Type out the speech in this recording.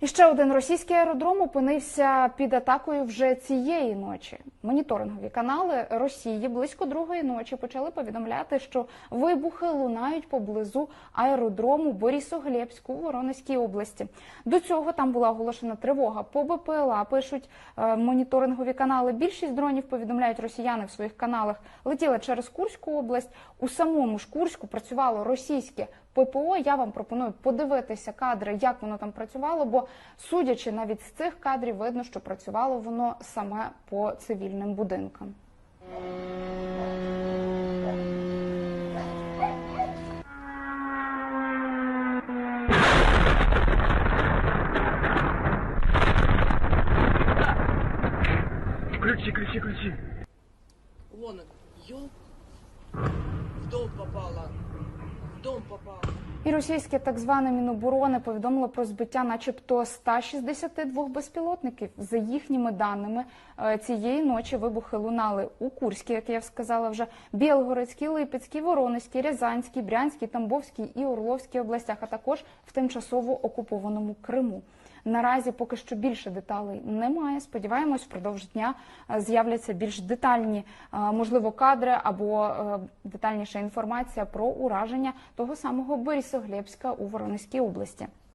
І ще один російський аеродром опинився під атакою вже цієї ночі. Моніторингові канали Росії близько другої ночі почали повідомляти, що вибухи лунають поблизу аеродрому Борисоглебську у Воронезькій області. До цього там була оголошена тривога по БПЛА. Пишуть е, моніторингові канали. Більшість дронів повідомляють росіяни в своїх каналах. Летіли через Курську область. У самому ж Курську працювало російське ППО. Я вам пропоную подивитися кадри, як воно там працювало. Бо судячи навіть з цих кадрів, видно, що працювало воно саме по цивільним будинкам. Ключи, ключи, ключи. Вон он, ёлка. В дом попала. В дом попала. І російське так зване Міноборони повідомило про збиття, начебто 162 безпілотників. За їхніми даними е, цієї ночі вибухи лунали у Курській, як я сказала вже, Білгородській, Липецькій, Воронезькій, Рязанській, Брянській, Тамбовській і Орловській областях, а також в тимчасово окупованому Криму. Наразі поки що більше деталей немає. Сподіваємось, впродовж дня е, з'являться більш детальні, е, можливо, кадри або е, детальніша інформація про ураження того самого Борисоглебська у Воронезькій області.